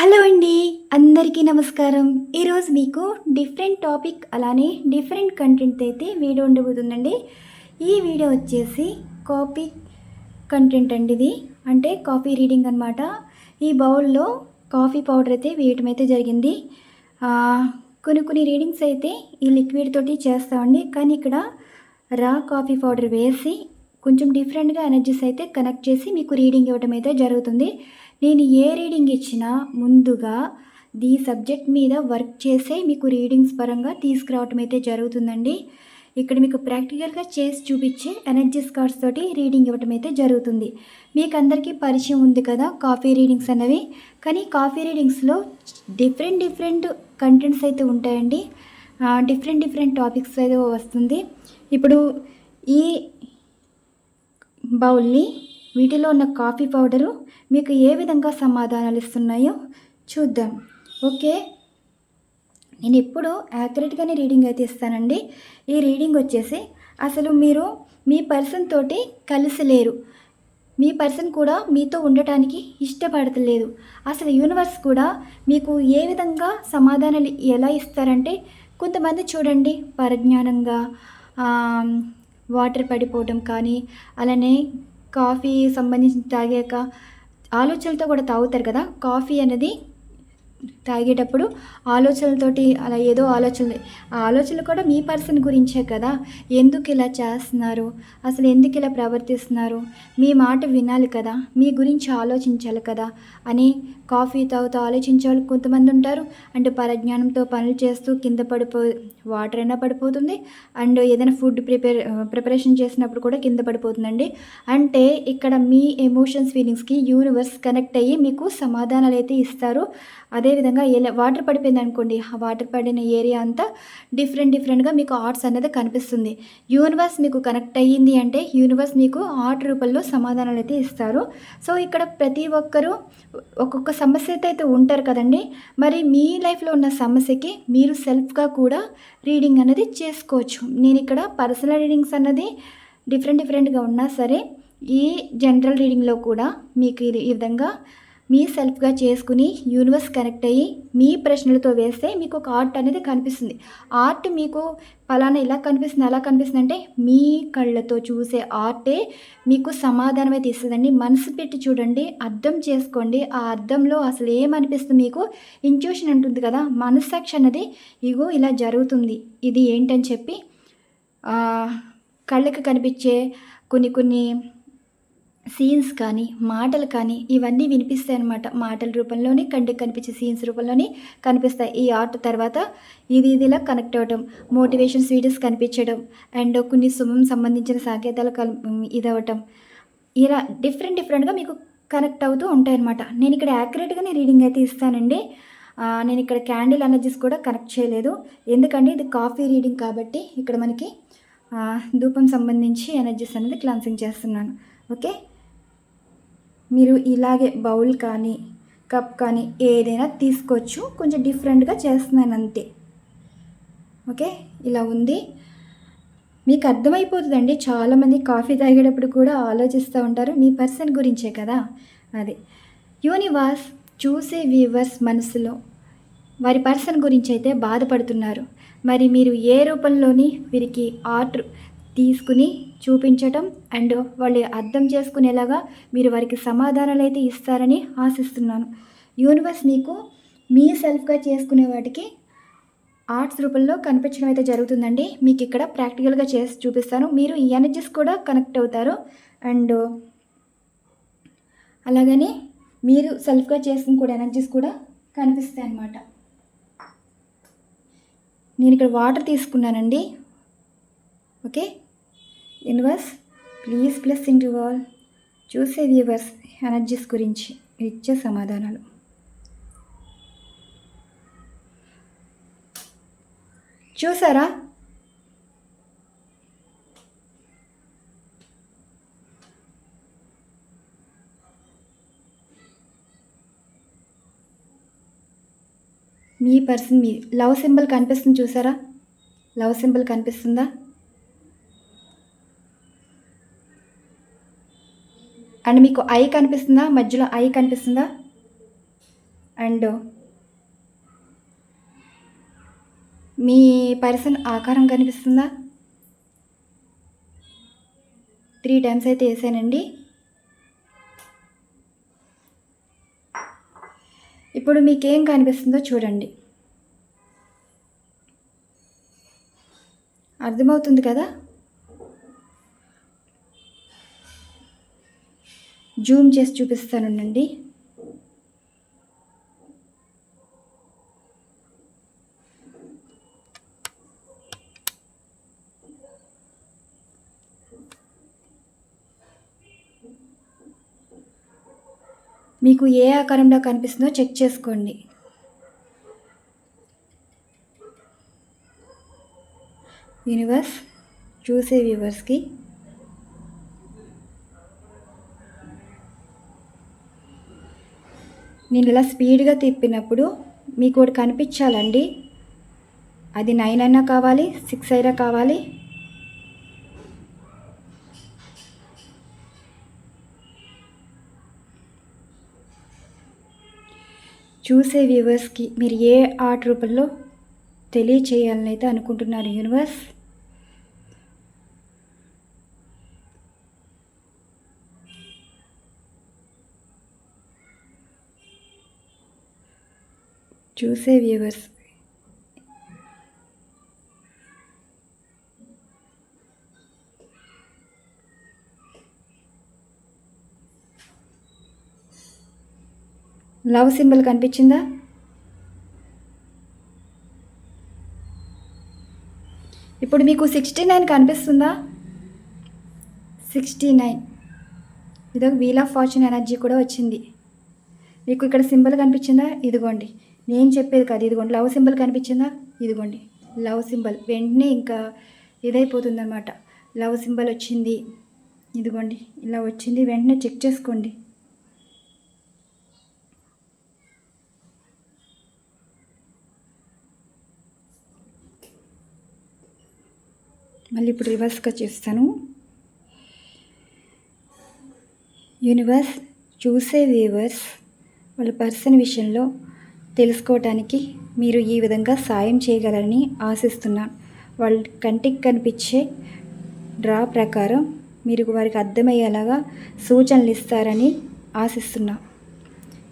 Hello అండి అందరికీ నమస్కారం. ఈరోజు మీకు డిఫరెంట్ టాపిక్ అలానే డిఫరెంట్ కంటెంట్ అయితే వీడియో ఉండబోతుందండి. ఈ వీడియో వచ్చేసి కాపీ కంటెంట్ అండి ఇది. అంటే కాఫీ రీడింగ్ అనమాట ఈ బౌల్లో కాఫీ పౌడర్ అయితే వేయటం అయితే జరిగింది. కొన్ని కొన్ని రీడింగ్స్ అయితే ఈ లిక్విడ్ తోటి చేస్తామండి. కానీ ఇక్కడ రా కాఫీ పౌడర్ వేసి కొంచెం డిఫరెంట్గా ఎనర్జీస్ అయితే కనెక్ట్ చేసి మీకు రీడింగ్ ఇవ్వడం అయితే జరుగుతుంది. నేను ఏ రీడింగ్ ఇచ్చినా ముందుగా ఈ సబ్జెక్ట్ మీద వర్క్ చేసే మీకు రీడింగ్స్ పరంగా తీసుకురావటం అయితే జరుగుతుందండి. ఇక్కడ మీకు ప్రాక్టికల్గా చేసి చూపించే ఎనర్జీస్ కార్డ్స్ తోటి రీడింగ్ ఇవ్వటం అయితే జరుగుతుంది. మీకు అందరికీ పరిచయం ఉంది కదా కాఫీ రీడింగ్స్ అనేవి. కానీ కాఫీ రీడింగ్స్లో డిఫరెంట్ డిఫరెంట్ కంటెంట్స్ అయితే ఉంటాయండి. డిఫరెంట్ డిఫరెంట్ టాపిక్స్ అయితే వస్తుంది. ఇప్పుడు ఈ బౌల్ని వీటిలో ఉన్న కాఫీ పౌడరు మీకు ఏ విధంగా సమాధానాలు ఇస్తున్నాయో చూద్దాం. ఓకే? నేను ఎప్పుడు యాక్యురేట్గానే రీడింగ్ అయితే ఇస్తానండి. ఈ రీడింగ్ వచ్చేసి అసలు మీరు మీ పర్సన్ తోటి కలిసి లేరు. మీ పర్సన్ కూడా మీతో ఉండటానికి ఇష్టపడతలేదు. అసలు యూనివర్స్ కూడా మీకు ఏ విధంగా సమాధానాలు ఎలా ఇస్తారంటే కొంతమంది చూడండి పరిజ్ఞానంగా వాటర్ పడిపోవడం కానీ అలానే కాఫీ సంబంధించి తాగాక ఆలోచనలతో కూడా తాగుతారు కదా? కాఫీ అనేది తాగేటప్పుడు ఆలోచనలతోటి అలా ఏదో ఆలోచనలు ఆ ఆలోచనలు కూడా మీ పర్సన్ గురించే కదా. ఎందుకు ఇలా చేస్తున్నారు? అసలు ఎందుకు ఇలా ప్రవర్తిస్తున్నారు? మీ మాట వినాలి కదా. మీ గురించి ఆలోచించాలి కదా అని కాఫీ తాగుతూ ఆలోచించే వాళ్ళు కొంతమంది ఉంటారు. అండ్ పరజ్ఞానంతో పనులు చేస్తూ కింద పడిపో వాటర్ అయినా పడిపోతుంది. అండ్ ఏదైనా ఫుడ్ ప్రిపేర్ ప్రిపరేషన్ చేసినప్పుడు కూడా కింద పడిపోతుందండి. అంటే ఇక్కడ మీ ఎమోషన్స్ ఫీలింగ్స్కి యూనివర్స్ కనెక్ట్ అయ్యి మీకు సమాధానాలు అయితే ఇస్తారు. అదే అదేవిధంగా ఎలా వాటర్ పడిపోయింది అనుకోండి ఆ వాటర్ పడిన ఏరియా అంతా డిఫరెంట్ డిఫరెంట్గా మీకు ఆర్ట్స్ అనేది కనిపిస్తుంది. యూనివర్స్ మీకు కనెక్ట్ అయ్యింది అంటే యూనివర్స్ మీకు ఆర్ట్ రూపంలో సమాధానాలు అయితే ఇస్తారు. సో ఇక్కడ ప్రతి ఒక్కరూ ఒక్కొక్క సమస్యతో అయితే ఉంటారు కదండి. మరి మీ లైఫ్లో ఉన్న సమస్యకి మీరు సెల్ఫ్గా కూడా రీడింగ్ అనేది చేసుకోవచ్చు. నేను ఇక్కడ పర్సనల్ రీడింగ్స్ అన్నది డిఫరెంట్ డిఫరెంట్గా ఉన్నా సరే ఈ జనరల్ రీడింగ్లో కూడా మీకు ఇది- ఈ విధంగా మీ సెల్ఫ్గా చేసుకుని యూనివర్స్ కనెక్ట్ అయ్యి మీ ప్రశ్నలతో వేస్తే మీకు ఒక ఆర్ట్ అనేది కనిపిస్తుంది. ఆర్ట్ మీకు పలానా ఇలా కనిపిస్తుంది అలా కనిపిస్తుంది అంటే మీ కళ్ళతో చూసే ఆర్టే మీకు సమాధానం అయితే ఇస్తుందండి మనసు పెట్టి చూడండి అర్థం చేసుకోండి. ఆ అర్థంలో అసలు ఏమనిపిస్తుంది మీకు? ఇంట్యూషన్ ఉంటుంది కదా మనస్సాక్షి అన్నది ఇగో ఇలా జరుగుతుంది. ఇది ఏంటని చెప్పి కళ్ళకి కనిపించే కొన్ని కొన్ని సీన్స్ కానీ మాటలు కానీ ఇవన్నీ వినిపిస్తాయి అన్నమాట మాటల రూపంలోనే కంటికి కనిపించే సీన్స్ రూపంలోనే కనిపిస్తాయి. ఈ ఆర్ట్ తర్వాత ఇది ఇదిలా కనెక్ట్ అవ్వడం మోటివేషన్స్ వీడియోస్ కనిపించడం అండ్ కొన్ని శుభం సంబంధించిన సాకేతాలు కల్ ఇదవటం ఇలా డిఫరెంట్ డిఫరెంట్గా మీకు కనెక్ట్ అవుతూ ఉంటాయన్నమాట. నేను ఇక్కడ యాక్యురేట్గానే రీడింగ్ అయితే ఇస్తానండి. నేను ఇక్కడ క్యాండిల్ ఎనర్జీస్ కూడా కనెక్ట్ చేయలేదు. ఎందుకంటే ఇది కాఫీ రీడింగ్ కాబట్టి ఇక్కడ మనకి ధూపం సంబంధించి ఎనర్జీస్ అనేది క్లాన్సింగ్ చేస్తున్నాను. ఓకే? మీరు ఇలాగే బౌల్ కానీ కప్ కానీ ఏదైనా తీసుకోవచ్చు. కొంచెం డిఫరెంట్గా చేస్తున్నాను అంతే. ఓకే? ఇలా ఉంది. మీకు అర్థమైపోతుందండి. చాలామంది కాఫీ తాగేటప్పుడు కూడా ఆలోచిస్తూ ఉంటారు. మీ పర్సన్ గురించే కదా? అది. యూనివర్స్ చూసే వ్యూవర్స్ మనసులో వారి పర్సన్ గురించి అయితే బాధపడుతున్నారు. మరి మీరు ఏ రూపంలోని వీరికి ఆర్ట్ తీసుకుని చూపించటం అండ్ వాళ్ళు అర్థం చేసుకునేలాగా మీరు వారికి సమాధానాలు అయితే ఇస్తారని ఆశిస్తున్నాను. యూనివర్స్ మీకు మీ సెల్ఫ్గా చేసుకునే వాటికి ఆర్ట్స్ రూపంలో కనిపించడం అయితే జరుగుతుందండి. మీకు ఇక్కడ ప్రాక్టికల్గా చేసి చూపిస్తాను. మీరు ఈ ఎనర్జీస్ కూడా కనెక్ట్ అవుతారు. అండ్ అలాగని మీరు సెల్ఫ్గా చేసుకుని కూడా ఎనర్జీస్ కూడా కనిపిస్తాయి అన్నమాట నేను ఇక్కడ వాటర్ తీసుకున్నానండి. Okay? Universe please blessing to all. చూసే వ్యూవర్స్ ఎనర్జీస్ గురించి ఇచ్చే సమాధానాలు. చూసారా? మీ పర్సన్ మీ లవ్ సింబల్ కనిపిస్తుంది చూసారా? లవ్ సింబల్ కనిపిస్తుందా? అండ్ మీకు ఐ కనిపిస్తుందా? మధ్యలో ఐ కనిపిస్తుందా? అండ్ మీ పర్సన్ ఆకారం కనిపిస్తుందా? త్రీ టైమ్స్ అయితే వేసానండి. ఇప్పుడు మీకేం కనిపిస్తుందో చూడండి. అర్థమవుతుంది కదా? జూమ్ చేసి చూపిస్తానండి మీకు ఏ ఆకారంలో కనిపిస్తుందో చెక్ చేసుకోండి. యూనివర్స్ చూసే వ్యూవర్స్కి నేను ఇలా స్పీడ్గా తిప్పినప్పుడు మీకు ఒకటి కనిపించాలండి. అది నైన్ అయినా కావాలి సిక్స్ అయినా కావాలి. చూసే వ్యూవర్స్కి మీరు ఏ ఆర్ట్ రూపంలో తెలియచేయాలని అయితే అనుకుంటున్నారు యూనివర్స్. చూసే వ్యూవర్స్. లవ్ సింబల్ కనిపించిందా? ఇప్పుడు మీకు సిక్స్టీ నైన్ కనిపిస్తుందా? Sixty nine. ఇదొక వీల్ ఆఫ్ ఫార్చ్యూన్ ఎనర్జీ కూడా వచ్చింది. మీకు ఇక్కడ సింబల్ కనిపించిందా? ఇదిగోండి. నేను చెప్పేది కాదు. ఇదిగోండి లవ్ సింబల్ కనిపించిందా? ఇదిగోండి లవ్ సింబల్. వెంటనే ఇంకా ఇదైపోతుందన్నమాట. లవ్ సింబల్ వచ్చింది. ఇదిగోండి ఇలా వచ్చింది. వెంటనే చెక్ చేసుకోండి. మళ్ళీ ఇప్పుడు రివర్స్గా చేస్తాను. యూనివర్స్ చూసే వ్యూవర్స్ వాళ్ళ పర్సన్ విషయంలో తెలుసుకోవటానికి మీరు ఈ విధంగా సాయం చేయగలరని ఆశిస్తున్నాను వాళ్ళ కంటికి కనిపించే డ్రా ప్రకారం మీరు వారికి అర్థమయ్యేలాగా సూచనలు ఇస్తారని ఆశిస్తున్నా.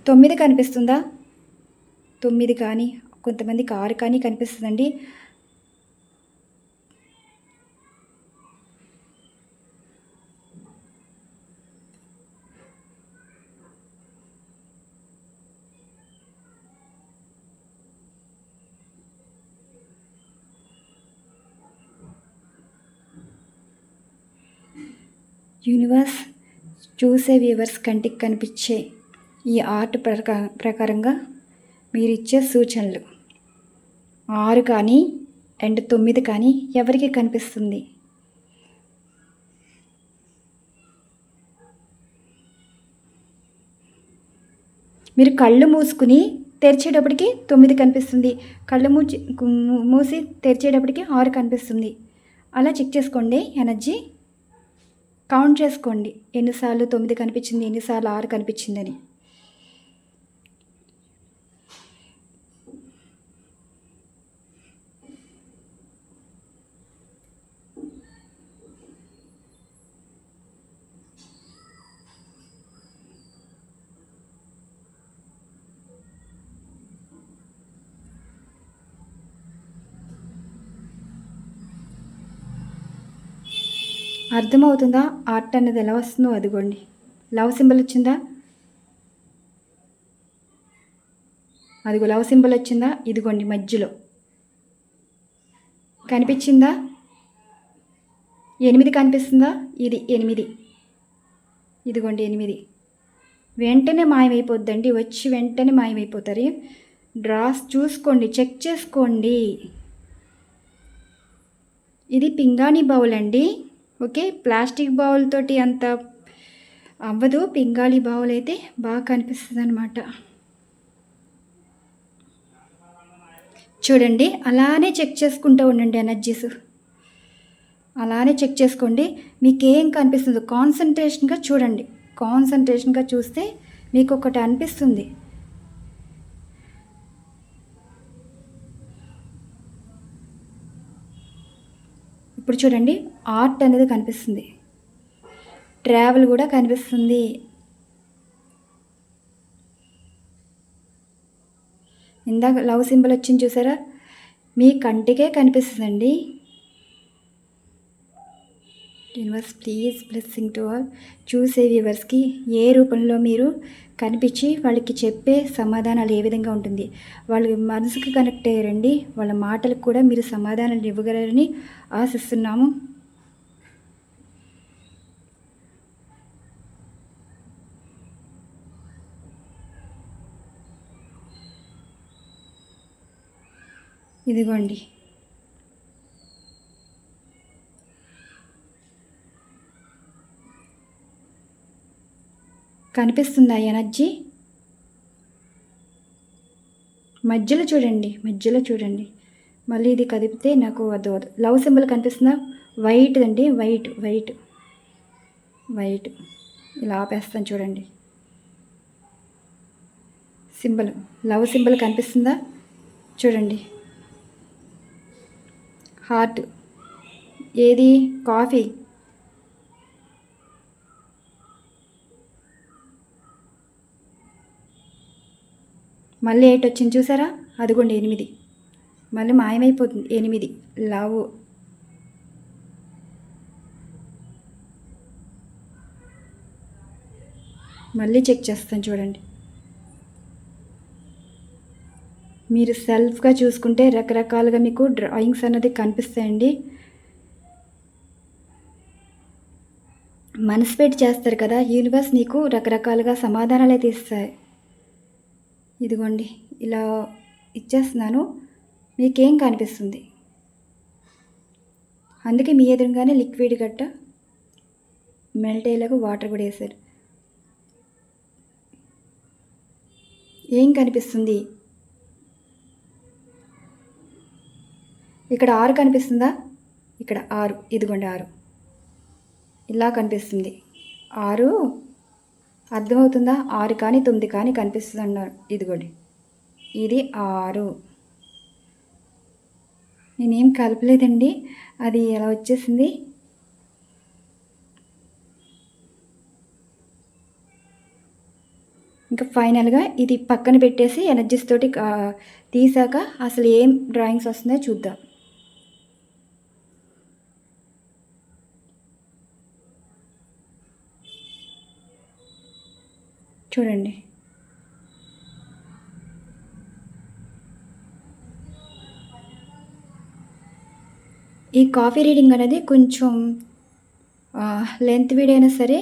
తొమ్మిది కనిపిస్తుందా? తొమ్మిది కానీ కొంతమందికి ఆరు కానీ కనిపిస్తుందండి. యూనివర్స్ చూసే వ్యూవర్స్ కంటికి కనిపించే ఈ ఆర్ట్ ప్రకా ప్రకారంగా మీరు ఇచ్చే సూచనలు. ఆరు కానీ అండ్ తొమ్మిది కానీ ఎవరికి కనిపిస్తుంది? మీరు కళ్ళు మూసుకుని తెరిచేటప్పటికి తొమ్మిది కనిపిస్తుంది. కళ్ళు మూచి మూసి తెరిచేటప్పటికి ఆరు కనిపిస్తుంది. అలా చెక్ చేసుకోండి ఎనర్జీ. కౌంట్ చేసుకోండి. ఎన్నిసార్లు తొమ్మిది కనిపించింది ఎన్నిసార్లు ఆరు కనిపించిందని. అర్థమవుతుందా? ఆర్ట్ అనేది ఎలా వస్తుందో అదిగోండి. లవ్ సింబల్ వచ్చిందా? అదిగో లవ్ సింబల్ వచ్చిందా? ఇదిగోండి మధ్యలో. కనిపించిందా? ఎనిమిది కనిపిస్తుందా? ఇది ఎనిమిది. ఇదిగోండి ఎనిమిది. వెంటనే మాయమైపోద్దండి. వచ్చి వెంటనే మాయమైపోతారు. డ్రాస్ చూసుకోండి చెక్ చేసుకోండి. ఇది పింగాణి బౌల్ అండి. ఓకే ప్లాస్టిక్ బౌల్ తోటి అంత అవ్వదు. పింగాళీ బౌల్ అయితే బాగా కనిపిస్తుంది అనమాట చూడండి అలానే చెక్ చేసుకుంటూ ఉండండి ఎనర్జీస్. అలానే చెక్ చేసుకోండి. మీకు ఏం కనిపిస్తుందో? కాన్సన్ట్రేషన్గా చూడండి. కాన్సన్ట్రేషన్గా చూస్తే మీకు ఒకటి అనిపిస్తుంది. ఇప్పుడు చూడండి ఆర్ట్ అనేది కనిపిస్తుంది. ట్రావెల్ కూడా కనిపిస్తుంది. ఇందాక లవ్ సింబల్ వచ్చింది చూసారా? మీ కంటికే కనిపిస్తుందండి. Universe please blessing to all. చూసే వ్యూవర్స్కి ఏ రూపంలో మీరు కనిపించి వాళ్ళకి చెప్పే సమాధానాలు ఏ విధంగా ఉంటుంది? వాళ్ళ మనసుకు కనెక్ట్ అయ్యారండి వాళ్ళ మాటలకు కూడా మీరు సమాధానాలు ఇవ్వగలరని ఆశిస్తున్నాము. ఇదిగోండి. కనిపిస్తుందా ఎనర్జీ? మధ్యలో చూడండి మధ్యలో చూడండి. మళ్ళీ ఇది కదిపితే నాకు వద్దు వద్దు లవ్ సింబల్ కనిపిస్తుందా? వైట్ అండి వైట్ వైట్. వైట్. ఇలా ఆపేస్తాను చూడండి. సింబల్ లవ్ సింబల్ కనిపిస్తుందా? చూడండి. హార్ట్. ఏది? కాఫీ. మళ్ళీ ఎయిట్ వచ్చింది చూసారా? అదిగోండి ఎనిమిది. మళ్ళీ మాయమైపోతుంది. ఎనిమిది. లవ్. మళ్ళీ చెక్ చేస్తాను చూడండి. మీరు సెల్ఫ్గా చూసుకుంటే రకరకాలుగా మీకు డ్రాయింగ్స్ అన్నది కనిపిస్తాయండి. మనసు పెట్టి చేస్తారు కదా. యూనివర్స్ మీకు రకరకాలుగా సమాధానాలు అయితే ఇస్తాయి ఇదిగోండి ఇలా ఇచ్చేస్తున్నాను. మీకేం కనిపిస్తుంది? అందుకే మీ ఎదురుగానే లిక్విడ్ గట్ట మెల్ట్ అయ్యేలాగా వాటర్ కూడా వేశారు. ఏం కనిపిస్తుంది? ఇక్కడ ఆరు కనిపిస్తుందా? ఇక్కడ ఆరు ఇదిగోండి ఆరు. ఇలా కనిపిస్తుంది. ఆరు అర్థమవుతుందా? ఆరు కానీ తొమ్మిది కానీ కనిపిస్తుంది అన్నారు ఇదిగోండి. ఇది ఆరు. నేనేం కలపలేదండి. అది ఎలా వచ్చేసింది? ఇంకా ఫైనల్గా ఇది పక్కన పెట్టేసి ఎనర్జీస్ తోటి తీసాక అసలు ఏం డ్రాయింగ్స్ వస్తున్నాయో చూద్దాం. చూడండి. ఈ కాఫీ రీడింగ్ అనేది కొంచెం లెంత్ వీడియో అయినా సరే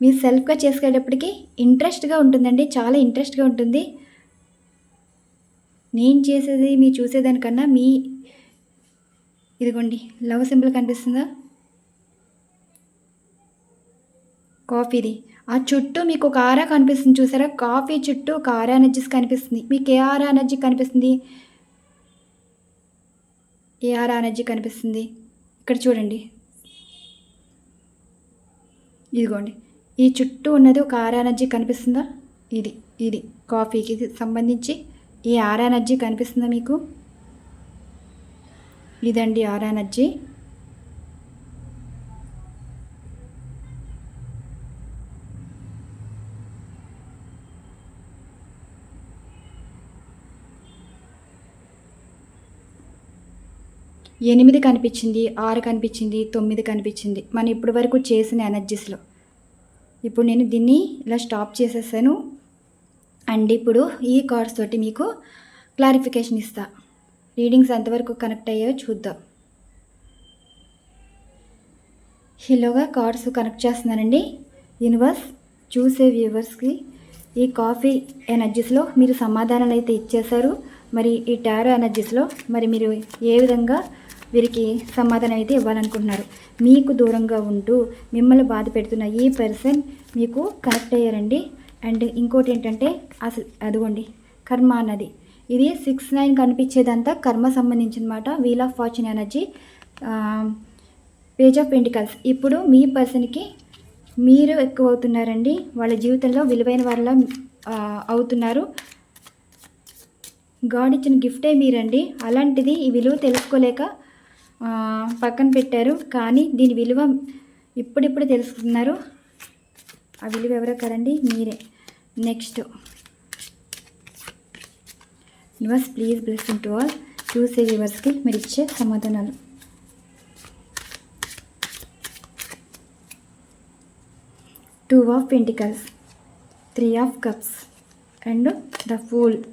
మీ సెల్ఫ్గా చేసుకునేటప్పటికి ఇంట్రెస్ట్గా ఉంటుందండి. చాలా ఇంట్రెస్ట్గా ఉంటుంది. నేను చేసేది మీరు చూసేదానికన్నా మీ ఇదిగోండి లవ్ సింబల్ కనిపిస్తుందా? కాఫీది. ఆ చుట్టూ మీకు ఒక ఆరా కనిపిస్తుంది. చూసారా? కాఫీ చుట్టూ ఒక ఆరా ఎనర్జీస్ కనిపిస్తుంది. మీకు ఏ ఆరా ఎనర్జీ కనిపిస్తుంది? ఏ ఆరా ఎనర్జీ కనిపిస్తుంది? ఇక్కడ చూడండి. ఇదిగోండి. ఈ చుట్టూ ఉన్నది ఒక ఆరా ఎనర్జీ కనిపిస్తుందా? ఇది ఇది కాఫీకి ఇది సంబంధించి ఈ ఆరా ఎనర్జీ కనిపిస్తుందా మీకు? ఇదండి ఆరా ఎనర్జీ. ఎనిమిది కనిపించింది ఆరు కనిపించింది తొమ్మిది కనిపించింది. మనం ఇప్పటి వరకు చేసిన ఎనర్జీస్లో. ఇప్పుడు నేను దీన్ని ఇలా స్టాప్ చేసేసాను. అండ్ ఇప్పుడు ఈ కార్డ్స్ తోటి మీకు క్లారిఫికేషన్ ఇస్తా. రీడింగ్స్ ఎంతవరకు కనెక్ట్ అయ్యాయో చూద్దాం. హీలోగా కార్డ్స్ కనెక్ట్ చేస్తున్నానండి. యూనివర్స్ చూసే వ్యూవర్స్కి ఈ కాఫీ ఎనర్జీస్లో మీరు సమాధానాలు అయితే ఇచ్చేశారు. మరి ఈ టారో ఎనర్జీస్లో మరి మీరు ఏ విధంగా వీరికి సమాధానం అయితే ఇవ్వాలనుకుంటున్నారు. మీకు దూరంగా ఉంటూ మిమ్మల్ని బాధ పెడుతున్న ఈ పర్సన్ మీకు కనెక్ట్ అయ్యారండి. అండ్ ఇంకోటి ఏంటంటే అసలు అదిగోండి కర్మ అన్నది. ఇది సిక్స్ నైన్ కనిపించేదంతా కర్మ సంబంధించిన మాట wheel of fortune energy page of pentacles ఇప్పుడు మీ పర్సన్కి మీరు ఎక్కువ అవుతున్నారండి వాళ్ళ జీవితంలో విలువైన వాళ్ళ అవుతున్నారు. గాడ్ ఇచ్చిన గిఫ్టే మీరండి. అలాంటిది ఈ విలువ తెలుసుకోలేక పక్కన పెట్టారు. కానీ దీని విలువ ఇప్పుడిప్పుడు తెలుసుకున్నారు. ఆ విలువ ఎవరో కదండి? మీరే. Next. Universe please blessing to all. చూసే వ్యూవర్స్కి మీరు ఇచ్చే సమాధానాలు. Two of pentacles three of cups and the fool.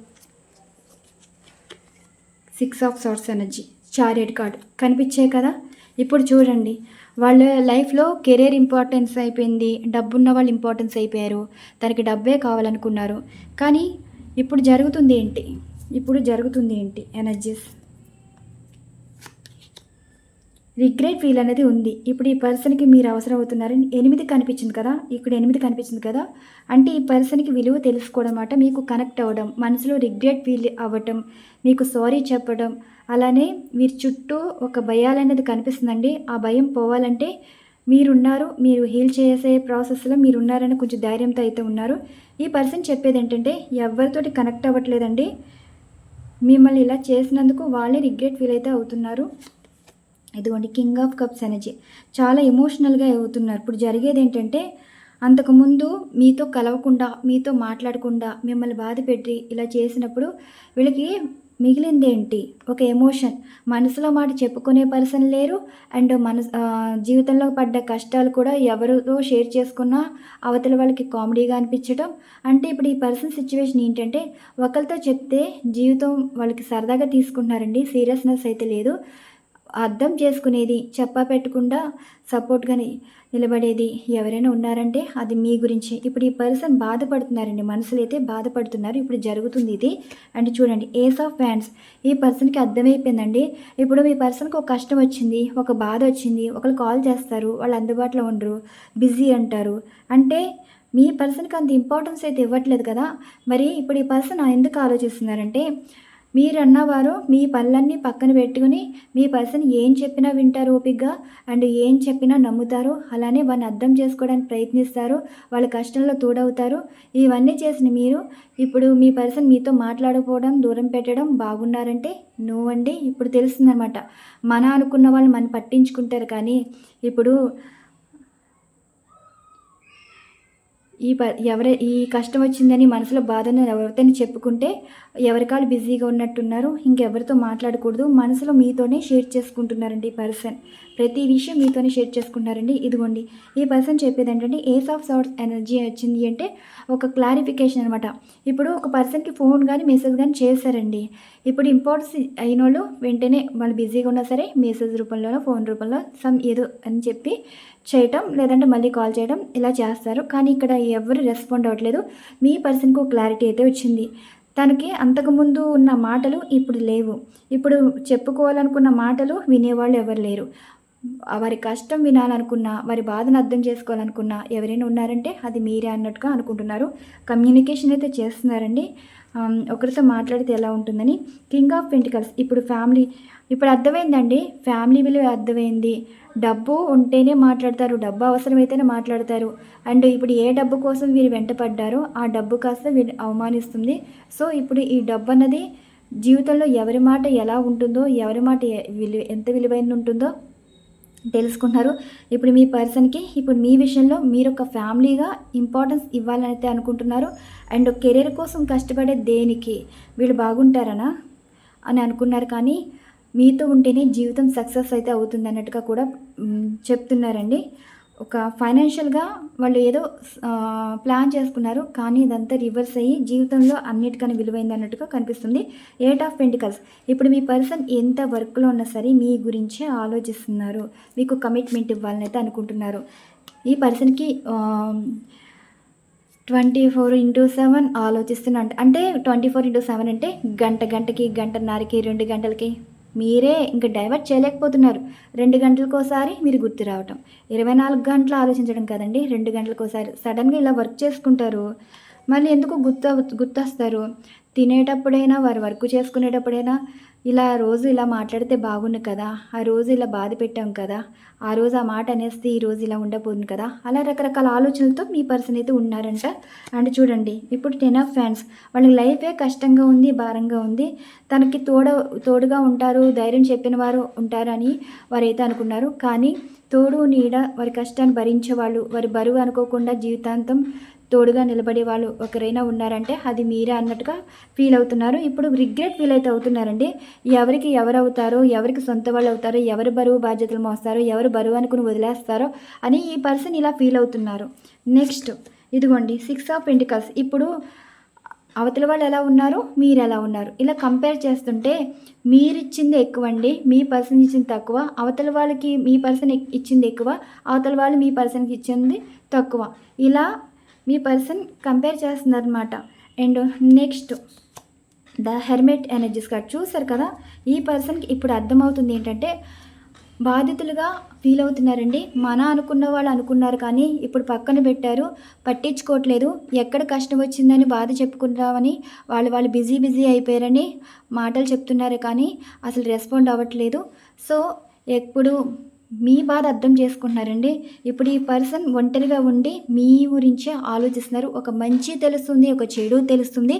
Six of swords energy. Chariot card కనిపించాయి కదా? ఇప్పుడు చూడండి. వాళ్ళ లైఫ్లో కెరీర్ ఇంపార్టెన్స్ అయిపోయింది. డబ్బున్న వాళ్ళు ఇంపార్టెన్స్ అయిపోయారు. తనకి డబ్బే కావాలనుకున్నారు. కానీ ఇప్పుడు జరుగుతుంది ఏంటి? ఇప్పుడు జరుగుతుంది ఏంటి? ఎనర్జీస్. రిగ్రెట్ ఫీల్ అనేది ఉంది. ఇప్పుడు ఈ పర్సన్కి మీరు అవసరం అవుతున్నారని ఎనిమిది కనిపించింది కదా? ఇక్కడ ఎనిమిది కనిపించింది కదా? అంటే ఈ పర్సన్కి విలువ తెలుసుకోవడం అన్నమాట మీకు కనెక్ట్ అవ్వడం మనసులో రిగ్రెట్ ఫీల్ అవ్వటం మీకు సారీ చెప్పడం అలానే మీరు చుట్టూ ఒక భయాలు అనేది కనిపిస్తుందండి. ఆ భయం పోవాలంటే మీరున్నారు మీరు హీల్ చేసే ప్రాసెస్లో మీరు ఉన్నారని కొంచెం ధైర్యంతో అయితే ఉన్నారు. ఈ పర్సన్ చెప్పేది ఏంటంటే ఎవరితోటి కనెక్ట్ అవ్వట్లేదండి. మిమ్మల్ని ఇలా చేసినందుకు వాళ్ళే రిగ్రెట్ ఫీల్ అయితే అవుతున్నారు. ఇదిగోండి కింగ్ ఆఫ్ కప్స్ ఎనర్జీ. చాలా ఎమోషనల్గా అవుతున్నారు. ఇప్పుడు జరిగేది ఏంటంటే అంతకుముందు మీతో కలవకుండా మీతో మాట్లాడకుండా మిమ్మల్ని బాధ పెట్టి ఇలా చేసినప్పుడు వీళ్ళకి మిగిలింది ఏంటి? ఒక ఎమోషన్. మనసులో మాట చెప్పుకునే పర్సన్ లేరు. అండ్ మన జీవితంలో పడ్డ కష్టాలు కూడా ఎవరితో షేర్ చేసుకున్నా అవతల వాళ్ళకి కామెడీగా అనిపించడం అంటే ఇప్పుడు ఈ పర్సన్ సిచ్యువేషన్ ఏంటంటే ఒకరితో చెప్తే జీవితం వాళ్ళకి సరదాగా తీసుకుంటున్నారండి. సీరియస్నెస్ అయితే లేదు. అర్థం చేసుకునేది చెప్పా పెట్టకుండా సపోర్ట్గా నిలబడేది ఎవరైనా ఉన్నారంటే అది మీ గురించి. ఇప్పుడు ఈ పర్సన్ బాధపడుతున్నారండి మనసులు అయితే బాధపడుతున్నారు ఇప్పుడు జరుగుతుంది ఇది. అండ్ చూడండి ఏస్ ఆఫ్ ఫ్యాన్స్ ఈ పర్సన్కి అర్థమైపోయిందండి. ఇప్పుడు మీ పర్సన్కి ఒక కష్టం వచ్చింది ఒక బాధ వచ్చింది ఒకరు కాల్ చేస్తారు వాళ్ళు అందుబాటులో ఉండరు బిజీ అంటారు. అంటే మీ పర్సన్కి అంత ఇంపార్టెన్స్ అయితే ఇవ్వట్లేదు కదా. మరి ఇప్పుడు ఈ పర్సన్ ఎందుకు ఆలోచిస్తున్నారంటే మీరన్నవారు మీ పనులన్నీ పక్కన పెట్టుకుని మీ పర్సన్ ఏం చెప్పినా వింటారు ఓపిగ్గా అండ్ ఏం చెప్పినా నమ్ముతారు. అలానే వాళ్ళని అర్థం చేసుకోవడానికి ప్రయత్నిస్తారు. వాళ్ళ కష్టంలో తోడవుతారు. ఇవన్నీ చేసిన మీరు ఇప్పుడు మీ పర్సన్ మీతో మాట్లాడకపోవడం దూరం పెట్టడం బాగున్నారంటే నో అండి. ఇప్పుడు తెలుస్తుందనమాట మన అనుకున్న వాళ్ళు మనం పట్టించుకుంటారు కానీ ఇప్పుడు ఈ ప ఎవర ఈ కష్టం వచ్చిందని మనసులో బాధను ఎవరితోనే చెప్పుకుంటే ఎవరికాలు బిజీగా ఉన్నట్టున్నారు. ఇంకెవరితో మాట్లాడకూడదు. మనసులో మీతోనే షేర్ చేసుకుంటున్నారండి ఈ పర్సన్. ప్రతి విషయం మీతోనే షేర్ చేసుకుంటున్నారండి. ఇదిగోండి ఈ పర్సన్ చెప్పేది ఏంటంటే ఏస్ ఆఫ్ సార్ట్స్ ఎనర్జీ వచ్చింది అంటే ఒక క్లారిఫికేషన్ అనమాట ఇప్పుడు ఒక పర్సన్కి ఫోన్ కానీ మెసేజ్ కానీ చేశారండి. ఇప్పుడు ఇంపార్టెన్స్ అయిన వాళ్ళు వెంటనే వాళ్ళు బిజీగా ఉన్నా సరే మెసేజ్ రూపంలోనో ఫోన్ రూపంలో సమ్ ఏదో అని చెప్పి చేయటం లేదంటే మళ్ళీ కాల్ చేయడం ఇలా చేస్తారు. కానీ ఇక్కడ ఎవరు రెస్పాండ్ అవ్వట్లేదు. మీ పర్సన్కు క్లారిటీ అయితే వచ్చింది. తనకి అంతకుముందు ఉన్న మాటలు ఇప్పుడు లేవు. ఇప్పుడు చెప్పుకోవాలనుకున్న మాటలు వినేవాళ్ళు ఎవరు లేరు. వారి కష్టం వినాలనుకున్నా వారి బాధను అర్థం చేసుకోవాలనుకున్నా ఎవరైనా ఉన్నారంటే అది మీరే అన్నట్టుగా అనుకుంటున్నారు. కమ్యూనికేషన్ అయితే చేస్తున్నారండి. ఒకరితో మాట్లాడితే ఎలా ఉంటుందని. కింగ్ ఆఫ్ పెంటికల్స్ ఇప్పుడు ఫ్యామిలీ ఇప్పుడు అర్థమైందండి. ఫ్యామిలీ విలువ అర్థమైంది. డబ్బు ఉంటేనే మాట్లాడతారు డబ్బు అవసరమైతేనే మాట్లాడతారు. అండ్ ఇప్పుడు ఏ డబ్బు కోసం వీరు వెంటపడ్డారో ఆ డబ్బు కాస్త వీరు అవమానిస్తుంది. సో ఇప్పుడు ఈ డబ్బు అన్నది జీవితంలో ఎవరి మాట ఎలా ఉంటుందో ఎవరి మాట విలువ ఎంత విలువైన ఉంటుందో తెలుసుకుంటున్నారు ఇప్పుడు మీ పర్సన్కి ఇప్పుడు మీ విషయంలో మీరు ఒక ఫ్యామిలీగా ఇంపార్టెన్స్ ఇవ్వాలని అయితే అనుకుంటున్నారు. అండ్ కెరీర్ కోసం కష్టపడే దేనికి? వీళ్ళు బాగుంటారనా? అని అనుకున్నారు కానీ మీతో ఉంటేనే జీవితం సక్సెస్ అయితే అవుతుంది అన్నట్టుగా కూడా చెప్తున్నారండి. ఒక ఫైనాన్షియల్గా వాళ్ళు ఏదో ప్లాన్ చేసుకున్నారు కానీ ఇదంతా రివర్స్ అయ్యి జీవితంలో అన్నిటికన్నా విలువైంది అన్నట్టుగా కనిపిస్తుంది. ఎయిట్ ఆఫ్ పెంటికల్స్ ఇప్పుడు మీ పర్సన్ ఎంత వర్క్లో ఉన్నా సరే మీ గురించే ఆలోచిస్తున్నారు. మీకు కమిట్మెంట్ ఇవ్వాలని అయితే అనుకుంటున్నారు. ఈ పర్సన్కి ట్వంటీ ఫోర్ ఇంటూ సెవెన్ ఆలోచిస్తున్నా అంటే ట్వంటీ ఫోర్ ఇంటూ సెవెన్ అంటే గంట గంటకి గంటన్నరకి రెండు గంటలకి? మీరే ఇంకా డైవర్ట్ చేయలేకపోతున్నారు. రెండు గంటలకోసారి మీరు గుర్తు రావటం. ఇరవై నాలుగు గంటలు ఆలోచించడం కదండి. రెండు గంటలకోసారి సడన్గా ఇలా వర్క్ చేసుకుంటారు. మళ్ళీ ఎందుకు గుర్తు గుర్తొస్తారు? తినేటప్పుడైనా వారు వర్క్ చేసుకునేటప్పుడైనా ఇలా రోజు ఇలా మాట్లాడితే బాగుండు కదా ఆ రోజు ఇలా బాధ పెట్టాం కదా ఆ రోజు ఆ మాట అనేస్తే ఈ రోజు ఇలా ఉండబోతుంది కదా అలా రకరకాల ఆలోచనలతో మీ పర్సన్ అయితే ఉన్నారంట. అండ్ చూడండి ఇప్పుడు టెన్ ఆఫ్ ఫ్యాన్స్ వాళ్ళకి లైఫే కష్టంగా ఉంది భారంగా ఉంది. తనకి తోడ తోడుగా ఉంటారు ధైర్యం చెప్పిన వారు ఉంటారని వారైతే అనుకున్నారు. కానీ తోడు నీడ వారి కష్టాన్ని భరించేవాళ్ళు వారి బరువు అనుకోకుండా జీవితాంతం తోడుగా నిలబడే వాళ్ళు ఒకరైనా ఉన్నారంటే అది మీరే అన్నట్టుగా ఫీల్ అవుతున్నారు. ఇప్పుడు రిగ్రెట్ ఫీల్ అయితే అవుతున్నారండి. ఎవరికి ఎవరు అవుతారో ఎవరికి సొంత వాళ్ళు అవుతారో ఎవరు బరువు బాధ్యతలు మోస్తారో ఎవరు బరువు అనుకుని వదిలేస్తారో అని ఈ పర్సన్ ఇలా ఫీల్ అవుతున్నారు. నెక్స్ట్ ఇదిగోండి సిక్స్ ఆఫ్ పెంటికల్స్. ఇప్పుడు అవతల వాళ్ళు ఎలా ఉన్నారు? మీరు ఎలా ఉన్నారు? ఇలా కంపేర్ చేస్తుంటే మీరు ఇచ్చింది ఎక్కువ అండి మీ పర్సన్ ఇచ్చింది తక్కువ. అవతల వాళ్ళకి మీ పర్సన్ ఇచ్చింది ఎక్కువ అవతల వాళ్ళు మీ పర్సన్కి ఇచ్చింది తక్కువ. ఇలా మీ పర్సన్ కంపేర్ చేస్తున్నారనమాట and next the hermit energies card చూసారు కదా ఈ పర్సన్కి ఇప్పుడు అర్థమవుతుంది ఏంటంటే బాధితులుగా ఫీల్ అవుతున్నారండి. మన అనుకున్న వాళ్ళు అనుకున్నారు కానీ ఇప్పుడు పక్కన పెట్టారు పట్టించుకోవట్లేదు. ఎక్కడ కష్టం వచ్చిందని బాధ చెప్పుకుంటామని వాళ్ళు వాళ్ళు బిజీ బిజీ అయిపోయారని మాటలు చెప్తున్నారు కానీ అసలు రెస్పాండ్ అవ్వట్లేదు. సో ఎప్పుడు మీ బాధ అర్థం చేసుకుంటున్నారండి. ఇప్పుడు ఈ పర్సన్ ఒంటరిగా ఉండి మీ గురించే ఆలోచిస్తున్నారు. ఒక మంచి తెలుస్తుంది ఒక చెడు తెలుస్తుంది.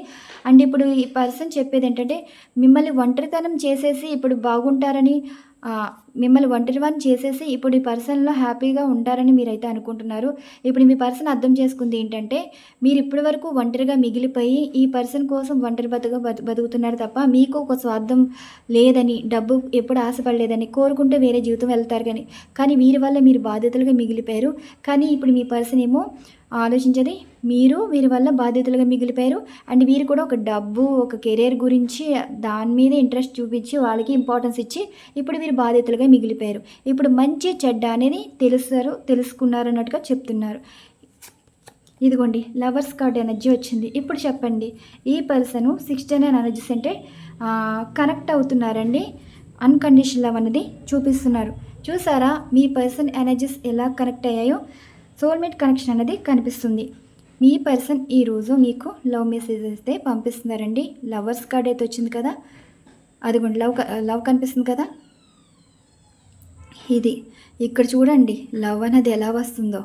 అండ్ ఇప్పుడు ఈ పర్సన్ చెప్పేది ఏంటంటే మిమ్మల్ని ఒంటరితనం చేసేసి ఇప్పుడు బాగుంటారని మిమ్మల్ని ఒంటరివాన్ని చేసేసి ఇప్పుడు ఈ పర్సన్లో హ్యాపీగా ఉంటారని మీరైతే అనుకుంటున్నారు. ఇప్పుడు మీ పర్సన్ అర్థం చేసుకుంది ఏంటంటే మీరు ఇప్పటి వరకు ఒంటరిగా మిగిలిపోయి ఈ పర్సన్ కోసం ఒంటరి బతుగా బతుకుతున్నారు తప్ప మీకు ఒక స్వార్థం లేదని డబ్బు ఎప్పుడు ఆశపడలేదని కోరుకుంటే వేరే జీవితం వెళ్తారు కానీ కానీ వీరి వల్ల మీరు బాధ్యతలుగా మిగిలిపోయారు. కానీ ఇప్పుడు మీ పర్సన్ ఏమో ఆలోచించేది మీరు వీరి వల్ల బాధ్యతలుగా మిగిలిపోయారు. అండ్ వీరు కూడా ఒక డబ్బు ఒక కెరీర్ గురించి దాని మీద ఇంట్రెస్ట్ చూపించి వాళ్ళకి ఇంపార్టెన్స్ ఇచ్చి ఇప్పుడు వీరు బాధ్యతలుగా మిగిలిపోయారు. ఇప్పుడు మంచి చెడ్డ అనేది తెలుస్తారు తెలుసుకున్నారు అన్నట్టుగా చెప్తున్నారు. ఇదిగోండి లవర్స్ కార్డ్ ఎనర్జీ వచ్చింది. ఇప్పుడు చెప్పండి ఈ పర్సన్ సిక్స్టీ నైన్ ఎనర్జీస్ అంటే కనెక్ట్ అవుతున్నారండి. అన్కండిషన్ లవ్ అనేది చూపిస్తున్నారు. చూసారా మీ పర్సన్ ఎనర్జీస్ ఎలా కనెక్ట్ అయ్యాయో? సోల్మేట్ కనెక్షన్ అనేది కనిపిస్తుంది. మీ పర్సన్ ఈరోజు మీకు లవ్ మెసేజ్ అయితే పంపిస్తున్నారండి. లవర్స్ కార్డ్ అయితే వచ్చింది కదా. అదిగోండి లవ్ లవ్ కనిపిస్తుంది కదా. ఇది. ఇక్కడ చూడండి లవ్ అనేది ఎలా వస్తుందో.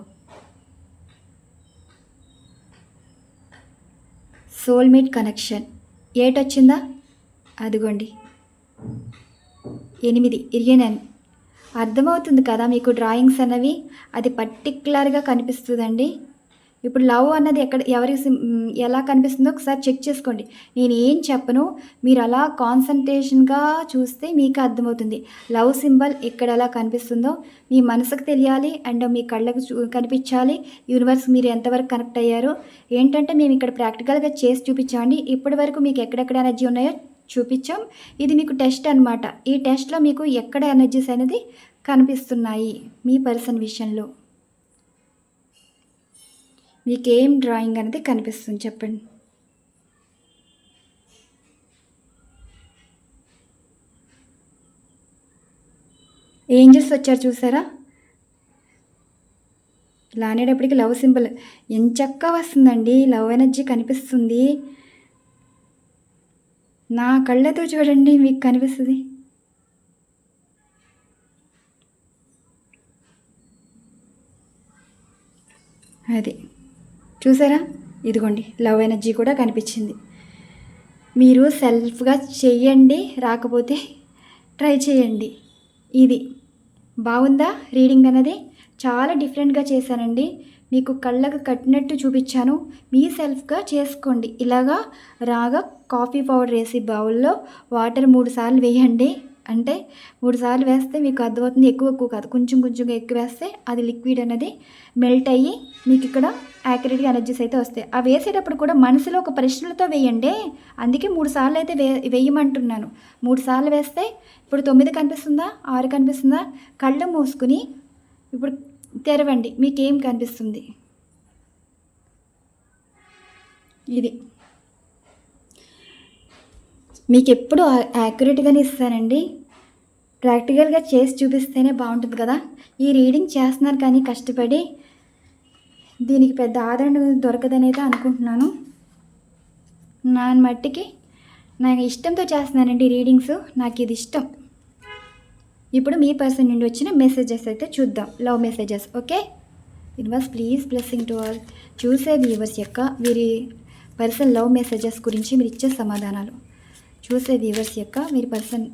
Soulmate connection. ఏట్ వచ్చిందా అదిగోండి. ఎనిమిది ఇరిగిన అర్థమవుతుంది కదా మీకు డ్రాయింగ్స్ అన్నవి అది పర్టికులర్గా కనిపిస్తుందండి. ఇప్పుడు లవ్ అన్నది ఎక్కడ ఎవరికి ఎలా కనిపిస్తుందో ఒకసారి చెక్ చేసుకోండి. నేను ఏం చెప్పను మీరు అలా కాన్సన్ట్రేషన్గా చూస్తే మీకు అర్థమవుతుంది. లవ్ సింబల్ ఎక్కడ ఎలా కనిపిస్తుందో మీ మనసుకు తెలియాలి అండ్ మీ కళ్ళకు చూ కనిపించాలి యూనివర్స్ మీరు ఎంతవరకు కనెక్ట్ అయ్యారు. ఏంటంటే మేము ఇక్కడ ప్రాక్టికల్గా చేసి చూపించామండి. ఇప్పటి వరకు మీకు ఎక్కడెక్కడ ఎనర్జీ ఉన్నాయో చూపించాం. ఇది మీకు టెస్ట్ అనమాట ఈ టెస్ట్లో మీకు ఎక్కడ ఎనర్జీస్ అనేది కనిపిస్తున్నాయి మీ పర్సన్ విషయంలో. మీకేం డ్రాయింగ్ అనేది కనిపిస్తుంది చెప్పండి. ఏంజల్స్ వచ్చారు చూసారా? ఇలా అనేటప్పటికి లవ్ సింబల్. ఎంచక్క వస్తుందండి. లవ్ ఎనర్జీ కనిపిస్తుంది. నా కళ్ళతో చూడండి మీకు కనిపిస్తుంది. అది. చూసారా? ఇదిగోండి లవ్ ఎనర్జీ కూడా కనిపించింది. మీరు సెల్ఫ్గా చెయ్యండి రాకపోతే ట్రై చేయండి ఇది. బాగుందా? రీడింగ్ అన్నది చాలా డిఫరెంట్గా చేశానండి. మీకు కళ్ళకు కట్టినట్టు చూపించాను. మీ సెల్ఫ్గా చేసుకోండి. ఇలాగా రాగా కాఫీ పౌడర్ వేసి బౌల్లో వాటర్ మూడు సార్లు వేయండి. అంటే మూడు సార్లు వేస్తే మీకు అర్థమవుతుంది ఎక్కువ ఎక్కువ కాదు. కొంచెం కొంచెంగా ఎక్కువ వేస్తే అది లిక్విడ్ అనేది మెల్ట్ అయ్యి మీకు ఇక్కడ యాక్యురేట్గా ఎనర్జీస్ అయితే వస్తాయి. ఆ వేసేటప్పుడు కూడా మనసులో ఒక ప్రశ్నలతో వేయండి. అందుకే మూడు సార్లు అయితే వే వేయమంటున్నాను. మూడు సార్లు వేస్తే ఇప్పుడు తొమ్మిది కనిపిస్తుందా? ఆరు కనిపిస్తుందా? కళ్ళు మూసుకుని ఇప్పుడు తెరవండి. మీకేం కనిపిస్తుంది? ఇది. మీకు ఎప్పుడు యాక్యురేట్గానే ఇస్తానండి. ప్రాక్టికల్గా చేసి చూపిస్తేనే బాగుంటుంది కదా. ఈ రీడింగ్ చేస్తున్నారు కానీ కష్టపడి దీనికి పెద్ద ఆదరణ దొరకదనేది అనుకుంటున్నాను. నా మట్టికి నాకు ఇష్టంతో చేస్తున్నానండి రీడింగ్స్. నాకు ఇది ఇష్టం. ఇప్పుడు మీ పర్సన్ నుండి వచ్చిన మెసేజెస్ అయితే చూద్దాం. Love messages okay? Universe please blessing to all. చూసే వ్యూవర్స్ యొక్క వీరి పర్సన్ లవ్ మెసేజెస్ గురించి మీరు ఇచ్చే సమాధానాలు. చూసే వ్యూవర్స్ యొక్క మీరు పర్సన్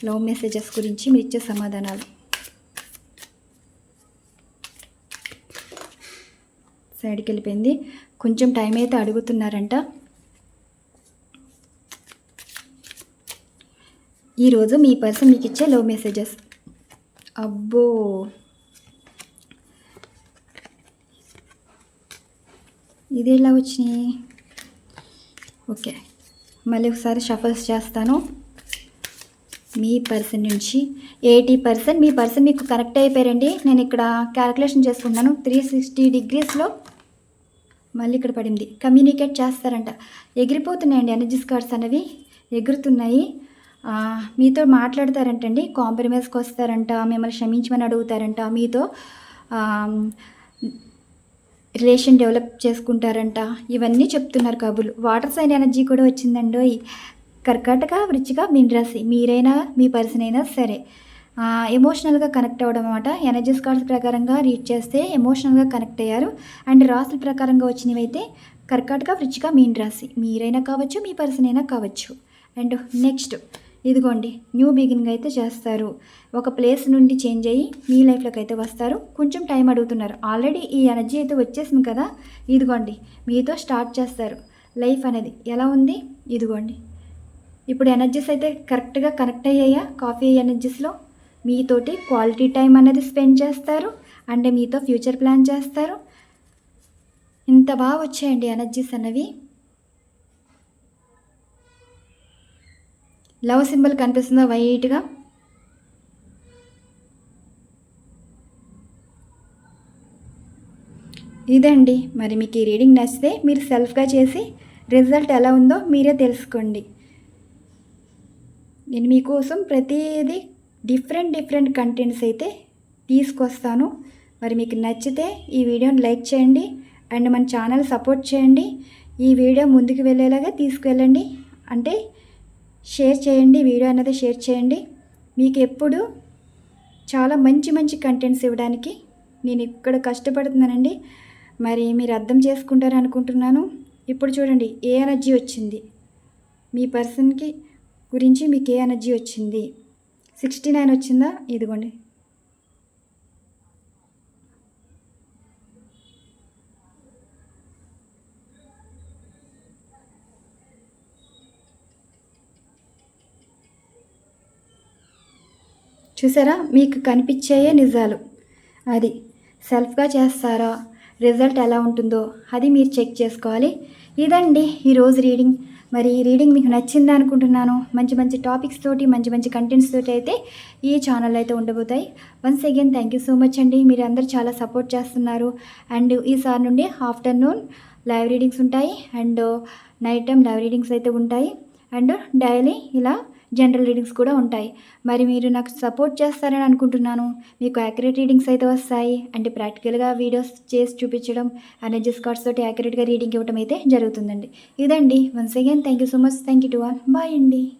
లవ్ మెసేజెస్ గురించి మీరు ఇచ్చే సమాధానాలు. సైడ్కి వెళ్ళిపోయింది. కొంచెం టైం అయితే అడుగుతున్నారంట. ఈరోజు మీ పర్సన్ మీకు ఇచ్చే లవ్ మెసేజెస్ అబ్బో! ఇది ఎలా వచ్చినాయి? ఓకే. మళ్ళీ ఒకసారి షఫల్స్ చేస్తాను. మీ పర్సన్ నుంచి ఎయిటీ పర్సెంట్ మీ పర్సన్ మీకు కరెక్ట్ అయిపోయారండి. నేను ఇక్కడ క్యాలిక్యులేషన్ చేసుకున్నాను త్రీ సిక్స్టీ డిగ్రీస్లో మళ్ళీ ఇక్కడ పడింది. కమ్యూనికేట్ చేస్తారంట. ఎగిరిపోతున్నాయండి ఎనర్జీస్ కార్డ్స్ అనేవి. ఎగురుతున్నాయి. మీతో మాట్లాడతారంటండి. కాంప్రమైజ్కి వస్తారంట. మిమ్మల్ని క్షమించమని అడుగుతారంట. మీతో రిలేషన్ డెవలప్ చేసుకుంటారంట. ఇవన్నీ చెప్తున్నారు కబుర్లు. వాటర్ సైన్ ఎనర్జీ కూడా వచ్చిందండోయ్. కర్కాటక వృచ్చిక మీనరాశి మీరైనా మీ పర్సన్ అయినా సరే ఎమోషనల్గా కనెక్ట్ అవ్వడం అనమాట ఎనర్జీస్ కార్డ్స్ ప్రకారంగా రీడ్ చేస్తే ఎమోషనల్గా కనెక్ట్ అయ్యారు. అండ్ రాసుల ప్రకారంగా వచ్చినవి అయితే కర్కాటక వృచ్చిక మీన్ రాశి. మీరైనా కావచ్చు మీ పర్సన్ అయినా కావచ్చు. అండ్ నెక్స్ట్ ఇదిగోండి న్యూ బిగినింగ్ అయితే చేస్తారు. ఒక ప్లేస్ నుండి చేంజ్ అయ్యి మీ లైఫ్లోకి అయితే వస్తారు. కొంచెం టైం అడుగుతున్నారు. ఆల్రెడీ ఈ ఎనర్జీ అయితే వచ్చేసింది కదా. ఇదిగోండి మీతో స్టార్ట్ చేస్తారు. లైఫ్ అనేది ఎలా ఉంది? ఇదిగోండి. ఇప్పుడు ఎనర్జీస్ అయితే కరెక్ట్గా కనెక్ట్ అయ్యాయా? కాఫీ ఎనర్జీస్లో మీతోటి క్వాలిటీ టైం అనేది స్పెండ్ చేస్తారు. అండ్ మీతో ఫ్యూచర్ ప్లాన్ చేస్తారు. ఇంత బాగా వచ్చాయండి ఎనర్జీస్ అన్నవి లవ్ సింబల్ కనిపిస్తుందా వైట్గా ఇదండి. మరి మీకు ఈ రీడింగ్ నచ్చితే మీరు సెల్ఫ్గా చేసి రిజల్ట్ ఎలా ఉందో మీరే తెలుసుకోండి. నేను మీకోసం ప్రతిదీ డిఫరెంట్ డిఫరెంట్ కంటెంట్స్ అయితే తీసుకొస్తాను. మరి మీకు నచ్చితే ఈ వీడియోని లైక్ చేయండి. అండ్ మన ఛానల్ సపోర్ట్ చేయండి. ఈ వీడియో ముందుకు వెళ్ళేలాగా తీసుకువెళ్ళండి అంటే షేర్ చేయండి వీడియో అనేది షేర్ చేయండి. మీకు ఎప్పుడు చాలా మంచి మంచి కంటెంట్స్ ఇవ్వడానికి నేను ఇక్కడ కష్టపడుతున్నానండి. మరి మీరు అర్థం చేసుకుంటారనుకుంటున్నాను. ఇప్పుడు చూడండి ఏ ఎనర్జీ వచ్చింది? మీ పర్సన్కి గురించి మీకు ఏ ఎనర్జీ వచ్చింది? సిక్స్టీ నైన్ వచ్చిందా? ఇదిగోండి. చూసారా? మీకు కనిపించేయే నిజాలు. అది సెల్ఫ్గా చేస్తారా? రిజల్ట్ ఎలా ఉంటుందో అది మీరు చెక్ చేసుకోవాలి. ఇదండి ఈరోజు రీడింగ్. మరి ఈ రీడింగ్ మీకు నచ్చిందా అనుకుంటున్నాను. మంచి మంచి టాపిక్స్ తోటి మంచి మంచి కంటెంట్స్ తోటి అయితే ఈ ఛానల్ అయితే ఉండబోతాయి. Once again thank you so much అండి. మీరు అందరు చాలా సపోర్ట్ చేస్తున్నారు. అండ్ ఈసారి నుండి ఆఫ్టర్నూన్ లైవ్ రీడింగ్స్ ఉంటాయి. And night time live readings అయితే ఉంటాయి. అండ్ డైలీ ఇలా జనరల్ రీడింగ్స్ కూడా ఉంటాయి. మరి మీరు నాకు సపోర్ట్ చేస్తారని అనుకుంటున్నాను. మీకు యాక్యురేట్ రీడింగ్స్ అయితే వస్తాయి. అంటే ప్రాక్టికల్గా వీడియోస్ చేసి చూపించడం ఎనర్జీస్ కార్డ్స్ తోటి యాక్యురేట్గా రీడింగ్ ఇవ్వడం అయితే జరుగుతుందండి. ఇదండి. Once again thank you so much. Thank you to all. Bye అండి.